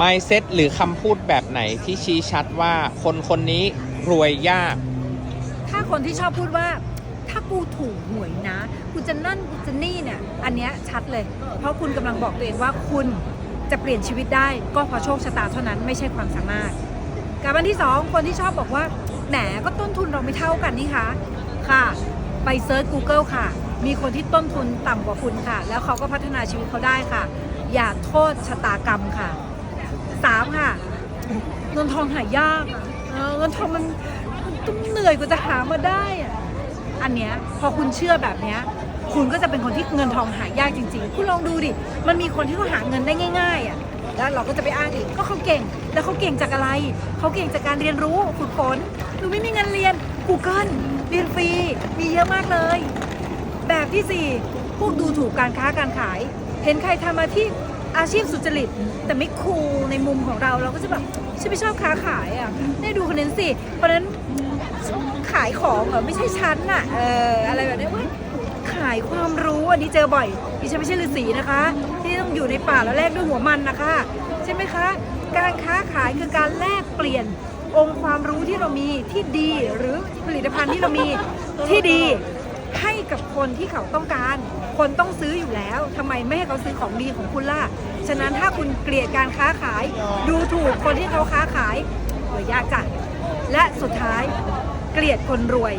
mindset หรือคำพูดแบบไหนที่ชี้ชัดว่าคนคนนี้รวยยาก ถ้าคนที่ชอบพูดว่า ถ้ากูถูกหวยนะ กูจะนั่นกูจะนี่เนี่ย อันเนี้ยชัดเลย เพราะคุณกำลังบอกตัวเองว่าคุณจะเปลี่ยนชีวิตได้ก็เพราะโชคชะตาเท่านั้นไม่ใช่ความสามารถ กับอันที่สองคนที่ชอบบอกว่าแหมก็ต้นทุนเราไม่เท่ากันนี่คะค่ะ ไปเซิร์ช Google ค่ะ มีคนที่ต้นทุนต่ำกว่าคุณค่ะ แล้วเขาก็พัฒนาชีวิตเขาได้ค่ะ อย่าโทษชะตากรรมค่ะ สามค่ะเงินทองหายากอะเงินทองมันต้องเหนื่อยกว่าจะหามาได้อะอันเนี้ยพอคุณเชื่อแบบเนี้ยคุณก็จะเป็นคนที่เงินทองหายากจริง ๆ คุณลองดูดิ มันมีคนที่เขาหาเงินได้ง่ายๆอะแล้วเราก็จะไปอ้างอีกก็เขาเก่ง แล้วเขาเก่งจากอะไร เขาเก่งจากการเรียนรู้ฝึกฝนหนูไม่มีเงินเรียน Google เรียนฟรี มีเยอะมากเลย แบบที่ 4 พวกดูถูกการค้าการขาย เห็นใครทำมาที่ อาชีพสุจริต แต่ไม่คูลในมุมของเราเราก็จะแบบฉันไม่ชอบค้าขายอะได้ดูคนนั้นสิ เพราะนั้นขายของเหรอไม่ใช่ฉันน่ะเอออะไรแบบนี้เว้ยขายความรู้อันนี้เจอบ่อยดิฉันไม่ใช่ฤาษีนะคะ ที่ต้องอยู่ในป่าแล้วแลกด้วยหัวมันนะคะ ใช่ไหมคะ การค้าขายคือการแลกเปลี่ยนองค์ความรู้ที่เรามีที่ดีหรือผลิตภัณฑ์ที่เรามีที่ดี คนที่เขาต้องการ คนต้องซื้ออยู่แล้วทำไมไม่ให้เขาซื้อของดีของคุณล่ะ ฉะนั้นถ้าคุณเกลียดการค้าขาย ดูถูกคนที่เขาค้าขายเออยากจ้ะและสุดท้ายเกลียดคนรวย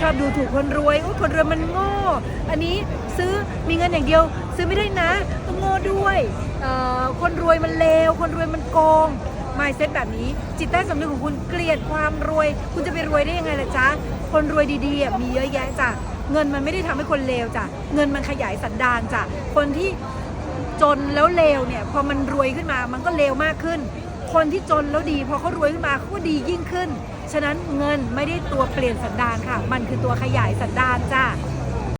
ชอบดูถูกคนรวยโอ้คนรวยมันโง่ อันนี้ซื้อมีเงินอย่างเดียว ซื้อไม่ได้นะต้องโง่ด้วยคนรวยมันเลวคนรวยมันโกงมายเซ็ตแบบนี้ จิตใต้สำนึกของคุณเกลียดความรวย คุณจะไปรวยได้ยังไงล่ะจ๊ะ คนรวยดีๆมีเยอะแยะจ้ะ เงินมันไม่ได้ทำให้คนเลวจ้ะเงินมันขยายสันดานจ้ะคนที่จนแล้วเลวเนี่ยพอมันรวยขึ้นมามันก็เลวมากขึ้น คนที่จนแล้วดี พอเขารวยขึ้นมาเขาก็ดียิ่งขึ้น ฉะนั้นเงินไม่ได้ตัวเปลี่ยนสันดานค่ะ มันคือตัวขยายสันดานจ้า